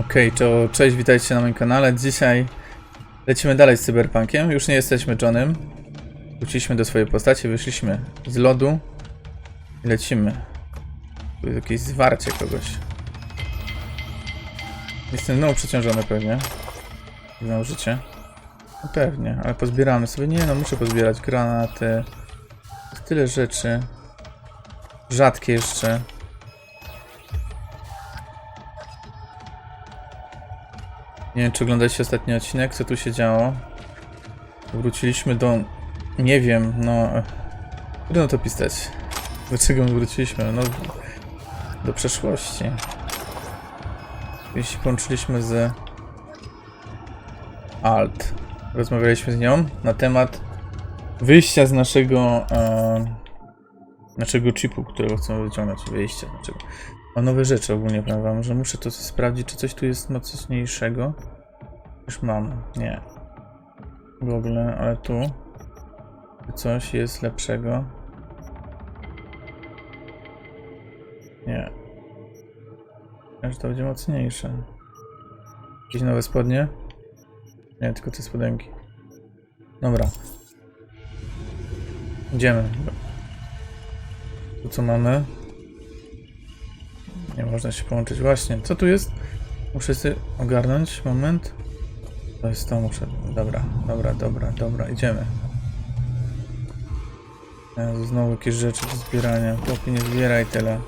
Okej, to cześć, witajcie na moim kanale. Dzisiaj lecimy dalej z Cyberpunkiem. Już nie jesteśmy Johnem. Wróciliśmy do swojej postaci, wyszliśmy z lodu i lecimy. Tu jest jakieś zwarcie kogoś. Jestem znowu przeciążony pewnie. Znowu życie. No pewnie, ale pozbieramy sobie. Nie no, muszę pozbierać granaty. Tyle rzeczy. Rzadkie jeszcze. Nie wiem, czy oglądaliście ostatni odcinek, co tu się działo. Wróciliśmy do... Nie wiem, no... Trudno to pisać. Dlaczego my wróciliśmy? No... Do przeszłości. Jeśli połączyliśmy z... Alt. Rozmawialiśmy z nią na temat wyjścia z naszego... E... Naszego chipu, którego chcemy wyciągnąć. Wyjście, dlaczego? O nowe rzeczy ogólnie powiem wam, że muszę to sprawdzić, czy coś tu jest mocniejszego. Już mam, nie. Google, ale tu coś jest lepszego. Nie. Że to będzie mocniejsze. Jakieś nowe spodnie? Nie, tylko te spodenki. Dobra. Idziemy. Tu co mamy? Nie można się połączyć. Właśnie, co tu jest? Muszę sobie ogarnąć. Moment. To jest to, muszę. Dobra, dobra, dobra, dobra, idziemy. Jezu, znowu jakieś rzeczy do zbierania. Chłopie, nie zbieraj tyle.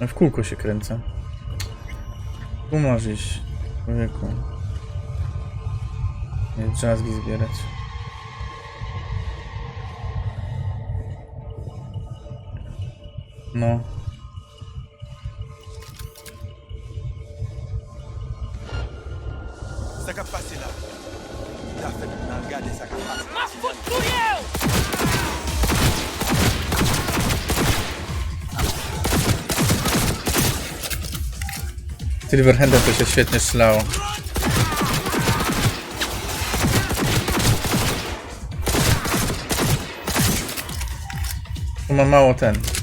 No w kółko się kręcę. Tu masz iść, człowieku. Nie drzazgi zbierać. No. Ma foutu eu! Silverhandem to się świetnie strzelało. Tu ma mało ten.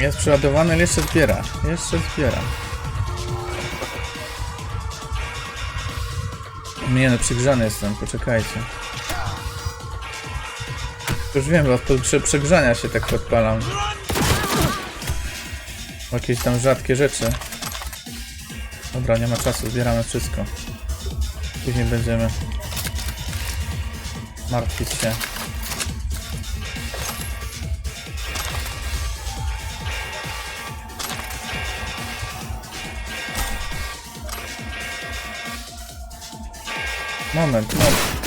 Jest przeładowany, ale jeszcze zbiera. Jeszcze zbiera. Nie no, przygrzany jestem, poczekajcie. Już wiem, bo od prze- przegrzania się tak podpalam. Jakieś tam rzadkie rzeczy. Dobra, nie ma czasu, zbieramy wszystko. Później będziemy martwić się. Moment, moment.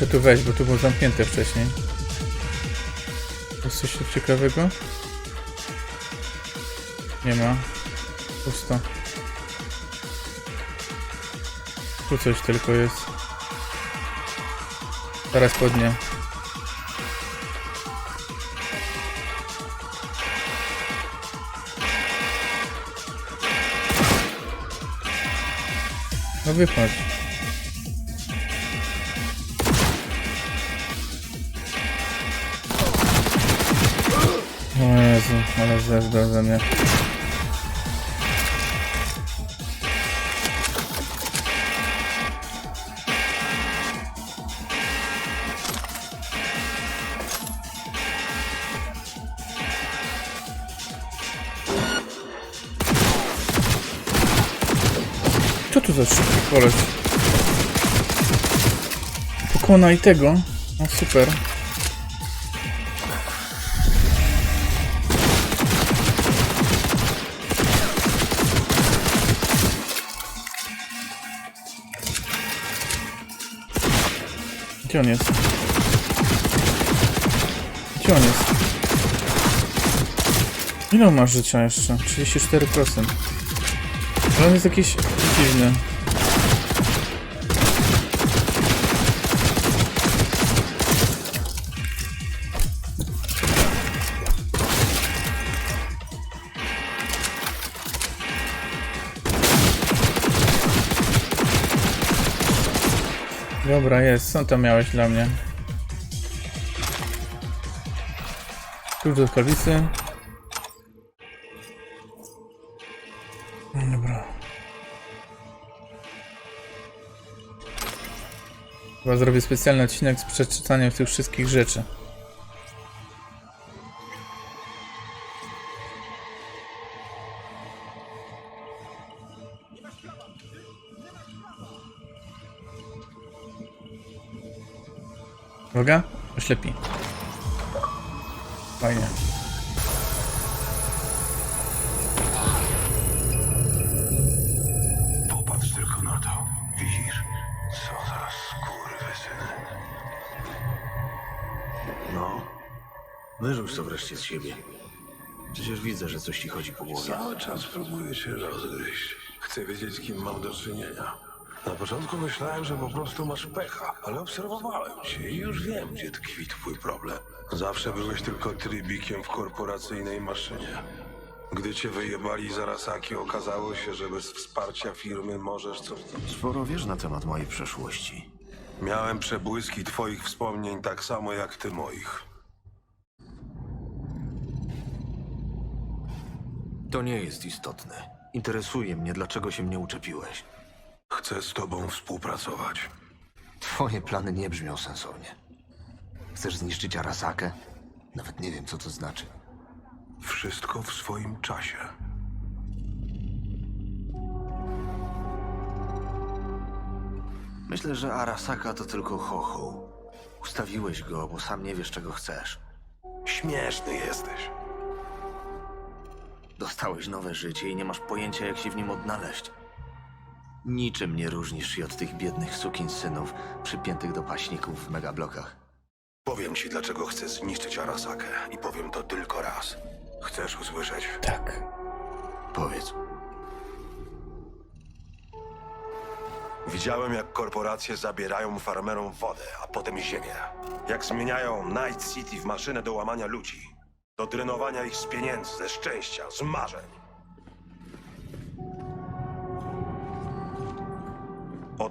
Muszę tu wejść, bo tu było zamknięte wcześniej. Jest coś ciekawego? Nie ma. Pusto. Tu coś tylko jest. Zaraz podnie. No wychodź. Ale zeżdał ze mnie. Co tu za szybki koleś? Pokonaj tego. No super. Gdzie on jest? Gdzie on jest? Ile on ma życia jeszcze? 34%. Ale on jest jakiś dziwny. Dobra, jest. Co tam miałeś dla mnie? Klucz do kalwicy. Dobra. Chyba zrobię specjalny odcinek z przeczytaniem tych wszystkich rzeczy. Uwaga, oślepi. Fajnie. Popatrz tylko na to. Widzisz? Co za skurwysyn. No? Wyrzuć to wreszcie z siebie. Przecież widzę, że coś ci chodzi po głowie. Cały czas próbuję się rozgryźć. Chcę wiedzieć, z kim mam do czynienia. Na początku myślałem, że po prostu masz pecha, ale obserwowałem cię i już wiem, gdzie tkwi twój problem. Zawsze byłeś tylko trybikiem w korporacyjnej maszynie. Gdy cię wyjebali z Arasaki, okazało się, że bez wsparcia firmy możesz coś... Sporo wiesz na temat mojej przeszłości. Miałem przebłyski twoich wspomnień tak samo jak ty moich. To nie jest istotne. Interesuje mnie, dlaczego się mnie uczepiłeś. Chcę z tobą współpracować. Twoje plany nie brzmią sensownie. Chcesz zniszczyć Arasakę? Nawet nie wiem, co to znaczy. Wszystko w swoim czasie. Myślę, że Arasaka to tylko chochoł. Ustawiłeś go, bo sam nie wiesz, czego chcesz. Śmieszny jesteś. Dostałeś nowe życie i nie masz pojęcia, jak się w nim odnaleźć. Niczym nie różnisz się od tych biednych sukinsynów przypiętych do paśników w megablokach. Powiem ci, dlaczego chcę zniszczyć Arasakę i powiem to tylko raz. Chcesz usłyszeć? Tak. Powiedz. Widziałem, jak korporacje zabierają farmerom wodę, a potem ziemię. Jak zmieniają Night City w maszynę do łamania ludzi. Do drenowania ich z pieniędzy, ze szczęścia, z marzeń.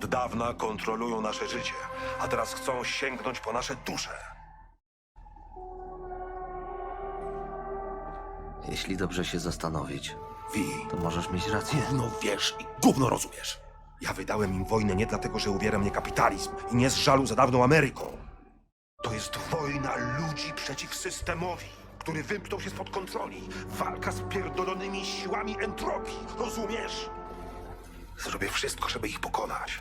Od dawna kontrolują nasze życie, a teraz chcą sięgnąć po nasze dusze. Jeśli dobrze się zastanowić, Wi, to możesz mieć rację. gówno wiesz i gówno rozumiesz. Ja wydałem im wojnę nie dlatego, że uwiera mnie kapitalizm i nie z żalu za dawną Ameryką. To jest wojna ludzi przeciw systemowi, który wymknął się spod kontroli. Walka z pierdolonymi siłami entropii, rozumiesz? Zrobię wszystko, żeby ich pokonać.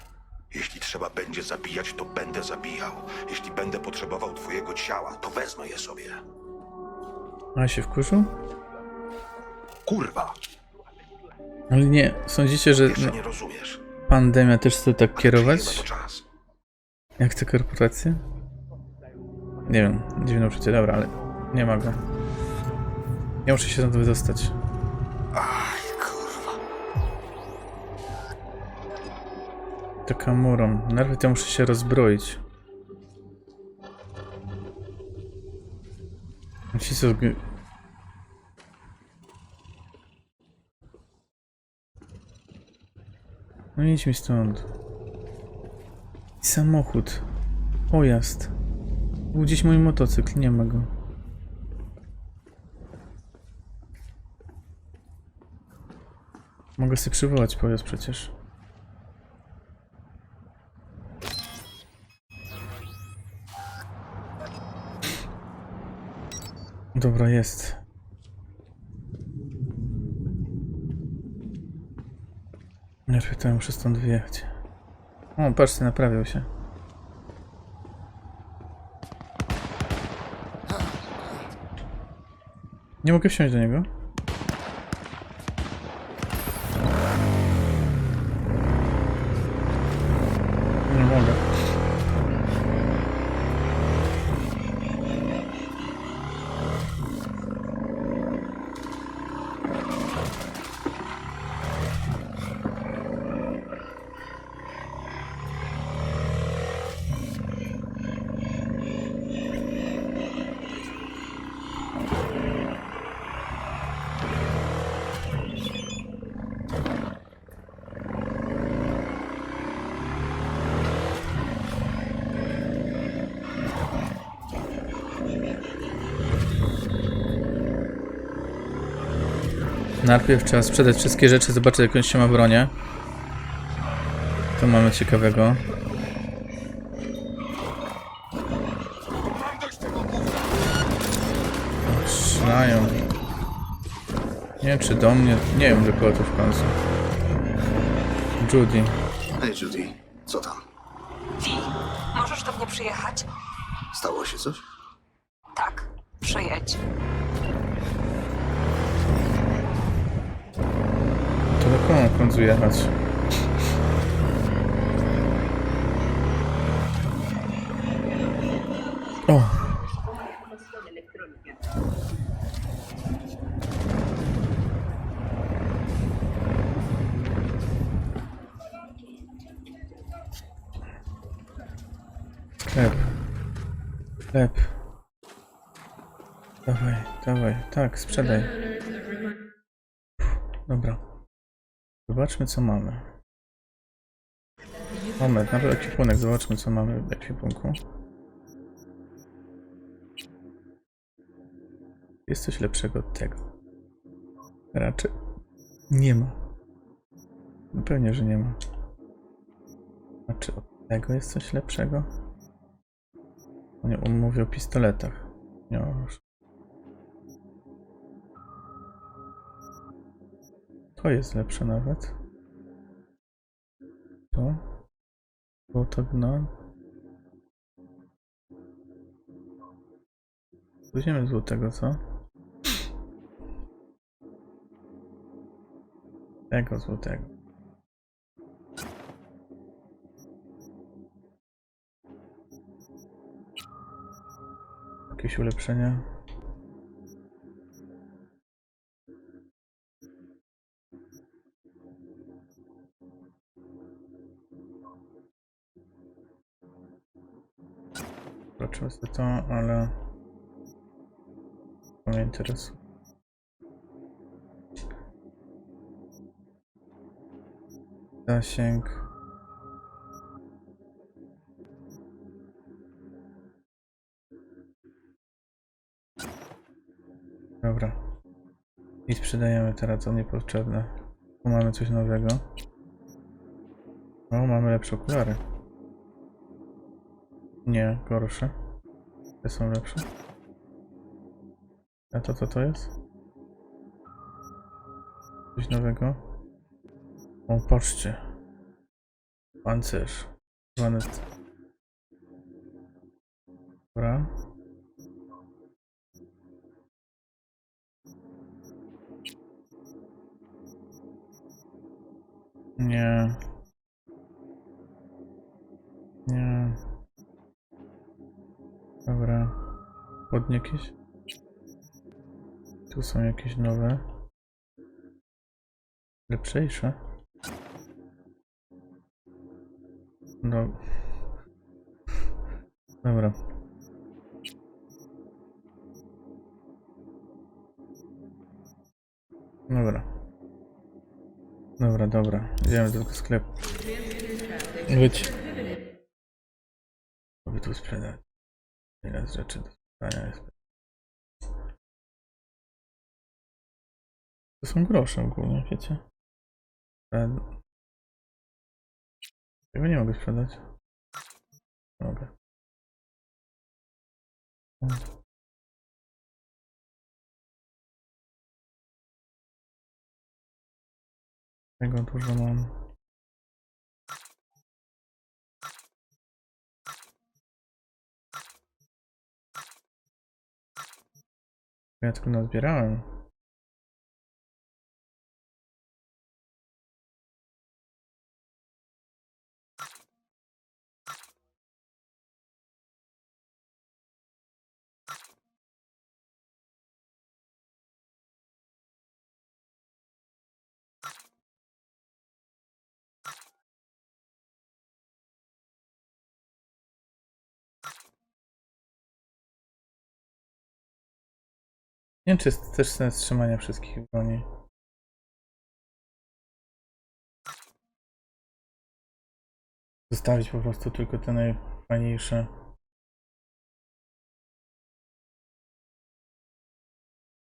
Jeśli trzeba będzie zabijać, to będę zabijał. Jeśli będę potrzebował twojego ciała, to wezmę je sobie. A się wkurzył? Kurwa, Ale nie, sądzicie, że jeszcze no, nie rozumiesz. pandemia też chce tak Przyjdzie na kierować? to czas. Jak te korporacje? Nie wiem, dziwne uczucie, dobra, ale nie ma go. Ja muszę się stąd wydostać. Taka murą. Nawet ja muszę się rozbroić. Ci co... No idź mi stąd. Samochód. Pojazd. Był gdzieś mój motocykl, nie ma go. Mogę sobie przywołać pojazd przecież. Dobra, jest. To ja muszę stąd wyjechać. O, patrzcie, naprawiał się. Nie mogę wsiąść do niego? Nie mogę. Najpierw trzeba sprzedać wszystkie rzeczy, zobaczyć jakąś się ma bronię. To mamy ciekawego. Strzelają. Nie wiem czy do mnie. Nie wiem do kogo to w końcu. Judy. Hej, Judy. Co tam? Wi, możesz do mnie przyjechać? Stało się coś? Tak, przyjedź. To do kogo w końcu jechać? O! Sklep. Sklep. Dawaj, dawaj. Tak, sprzedaj. Dobra. Zobaczmy co mamy. Moment, nawet ekwipunek, zobaczmy co mamy w ekwipunku. Jest coś lepszego od tego. Raczej nie ma. No Pewnie, że nie ma. A czy od tego jest coś lepszego? On mówi o pistoletach. Nie o... To jest lepsze nawet. To. Było to gno. Weźmiemy złotego, co? Tego złotego. Jakieś ulepszenia? Zobaczymy sobie to, ale... To mnie interesuje. Zasięg. Dobra. I sprzedajemy teraz to niepotrzebne. Tu mamy coś nowego. O, mamy lepsze okulary. Nie, gorsze. Te są lepsze. A to co to jest? Coś nowego? O, patrzcie. Pancerz. Wanet. Dobra. Nie. Nie. Dobra. Ładnie jakieś. Tu są jakieś nowe. Lepszejsze. No. Dobra. Dobra. Dobra, dobra. Idziemy do tego sklepu. Być. Mogę tu sprzedać. Ile rzeczy do sprzedania jest. To są grosze ogólnie, wiecie? Tego nie mogę sprzedać. Mogę. Tego dużo mam. Ja tylko nazbierałem. Nie wiem, czy jest też sens trzymania wszystkich broni. Zostawić po prostu tylko te najfajniejsze.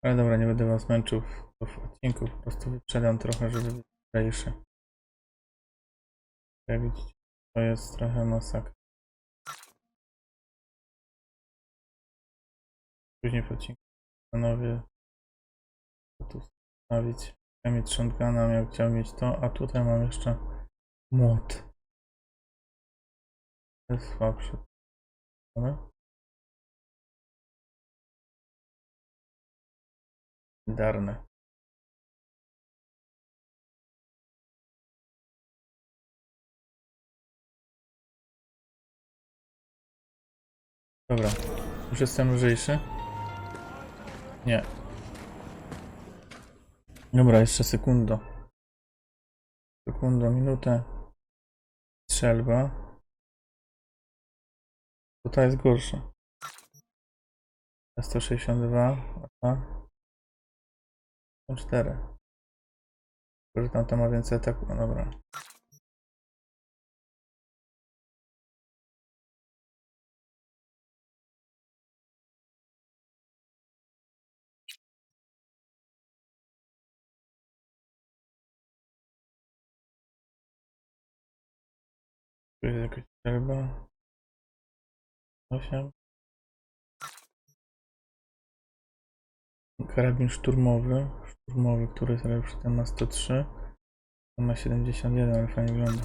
Ale dobra, nie będę was męczył w, odcinku, po prostu wyprzedam trochę, żeby być lżejszy. Jak widzicie, to jest trochę masakra. Później w odcinku panowie tu stawić. Chciałem mieć shotguna, miał chciałem mieć to, a tutaj mam jeszcze młot. To jest słabszy. Dobra? Darne. Dobra, już jestem lżejszy. Nie. Dobra, jeszcze sekundo. Sekundo, minutę. Strzelba. Tutaj jest gorsza. 162, a 4. Tylko, że tamta ma więcej ataku. No dobra. Strzelba. 8. Karabin szturmowy. Szturmowy, który jest lepszy. Ma 103. Ten ma 71, ale fajnie wygląda.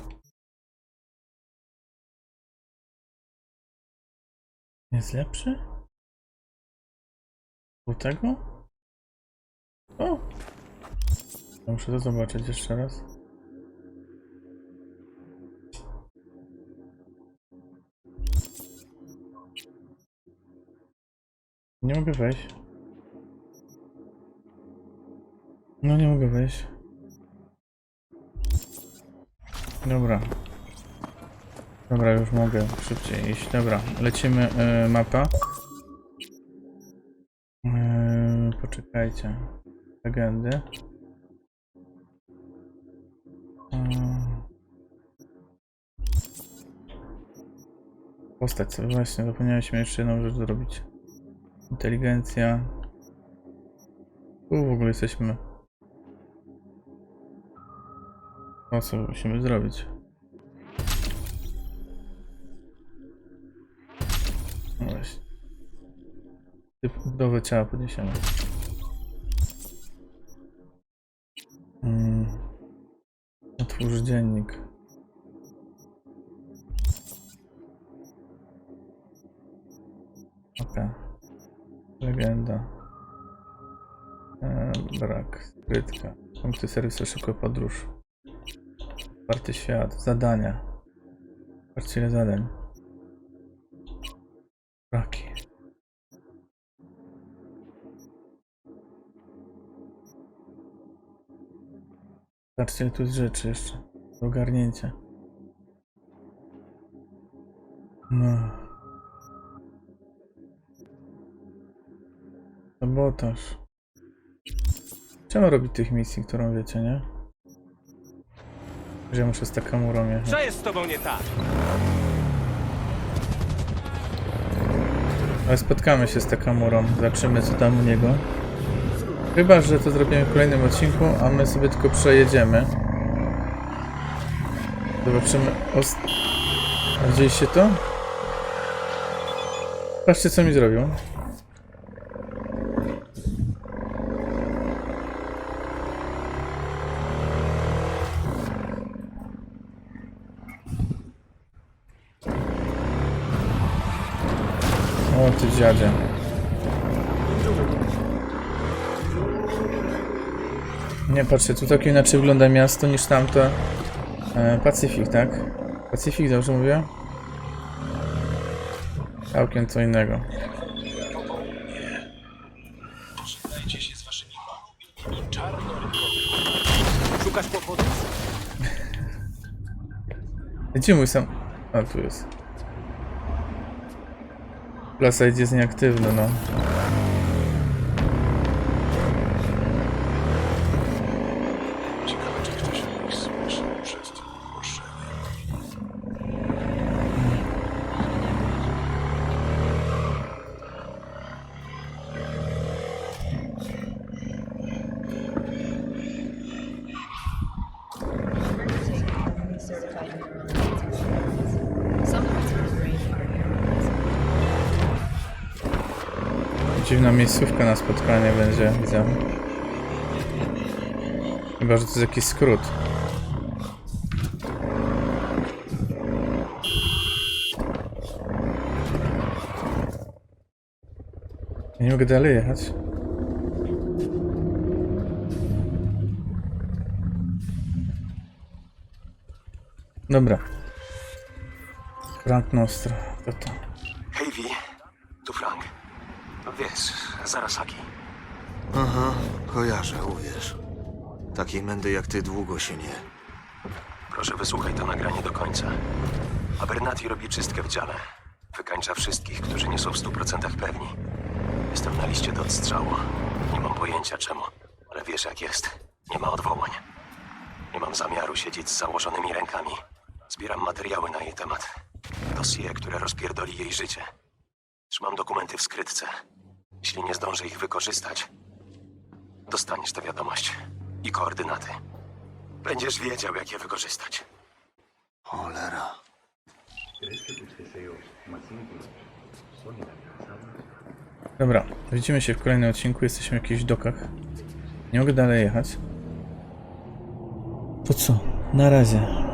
Jest lepszy? U tego? O! Muszę to zobaczyć jeszcze raz. Nie mogę wejść. No nie mogę wejść. Dobra. Dobra, już mogę szybciej iść. Dobra, lecimy e, mapa. E, poczekajcie. Legendy. E, postać sobie właśnie, zapomnieliśmy jeszcze jedną rzecz zrobić. Inteligencja. Tu w ogóle jesteśmy. Co musimy zrobić? No właśnie. Typ budowę ciała podniesiemy. Mm. Otwórz dziennik. Legenda. Ehm, brak. Skrytka. Punkty serwisu szybko podróż. Otwarty świat. Zadania. Patrzcie zadań. Braki. Patrzcie tu jest rzeczy jeszcze. Do ogarnięcia. No. Sabotaż. Czemu robić tych misji, którą wiecie, nie? Że ja muszę z Takamurą jechać. Co jest z tobą nie tak? Ale spotkamy się z Takamurą, zobaczymy co tam u niego. Chyba, że to zrobimy w kolejnym odcinku, a my sobie tylko przejedziemy. Zobaczymy. Ost... A Widzieliście to? Patrzcie co mi zrobił. Dziadzie. Nie, patrzcie, tu tak inaczej wygląda miasto niż tamto. E, Pacyfik, tak? Pacyfik, dobrze mówię? Całkiem co innego. Szukasz? Gdzie mój sam... A, tu jest. Plasa jest nieaktywny, no. Dziwna miejscówka na spotkanie będzie, widzę. Chyba, że to jest jakiś skrót. Ja nie mogę dalej jechać. Dobra. Frank Nostra. To to. Hej, Vi. Tu Frank. Wiesz, Zarasaki. Aha, kojarzę, uwierz. Takiej mędy jak ty długo się nie... Proszę wysłuchaj to nagranie do końca. Abernati robi czystkę w dziale. Wykańcza wszystkich, którzy nie są w stu procentach pewni. Jestem na liście do odstrzału. Nie mam pojęcia czemu, ale wiesz jak jest. Nie ma odwołań. Nie mam zamiaru siedzieć z założonymi rękami. Zbieram materiały na jej temat. Dossier, które rozpierdoli jej życie. Trzymam dokumenty w skrytce. Jeśli nie zdążę ich wykorzystać, dostaniesz tę wiadomość i koordynaty. Będziesz wiedział, jak je wykorzystać. Cholera. Dobra, widzimy się w kolejnym odcinku. Jesteśmy w jakichś dokach. Nie mogę dalej jechać. To co? Na razie.